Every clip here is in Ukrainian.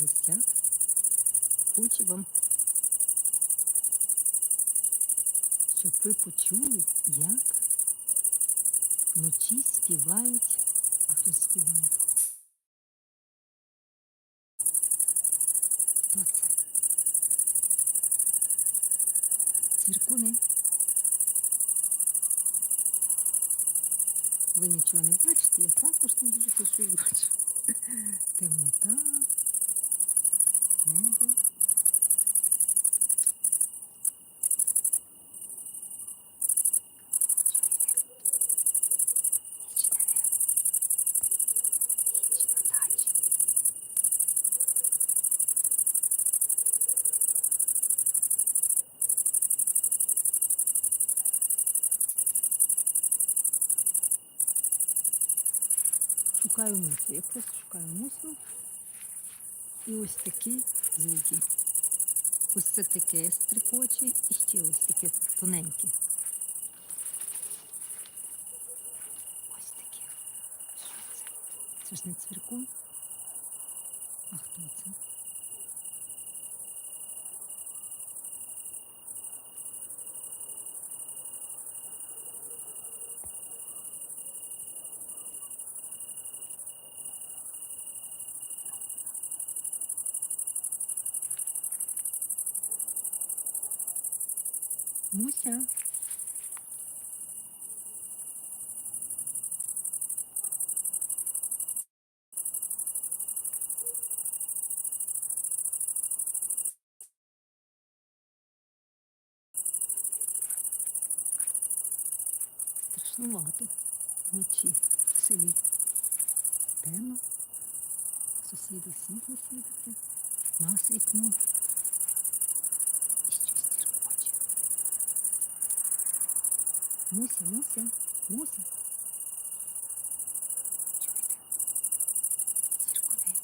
гостях. Хочу вам, щоб ви почули, як вночі співають, а хто співає? Хто це? Цвіркуни. Ви нічого не бачите, я також не дуже щось бачу. Темнота, небо. Шукаю мусу. Я просто шукаю мусу. І ось такі звуки. Ось це таке стрикоче і ще ось таке тоненьке. Ось таке. Що це? Це ж не цвіркун. А хто це? Муся. Страшнувато вночі в селі. Темно. Сусіди світло світиться. Нас вікно. Муся, Муся, Муся. Чуєте? Ціркуни.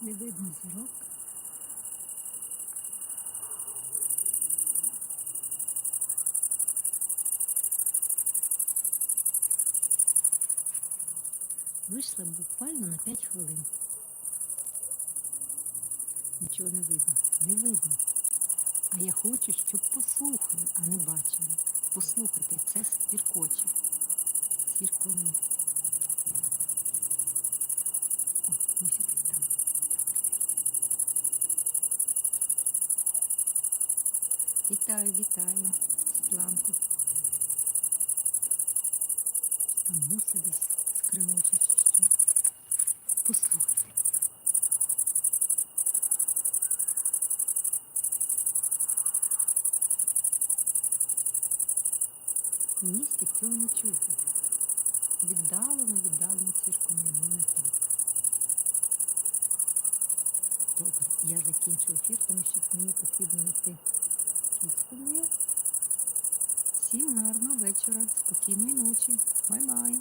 І. Не видно зірок. Вийшла буквально на 5 хвилин. Нічого не видно. Не видно. А я хочу, щоб послухали, а не бачили. Послухайте, це свіркоче. Свіркони. О, Муся десь. Там. Вітаю, вітаю, Світланку. Там Муся десь В місті цього не чути. Віддалено, віддалено цвіркуни, ну не тут. Добре, я закінчу ефір, тому що мені потрібно йти кіцьку мою. Всім гарного вечора, спокійної ночі. Бай-бай.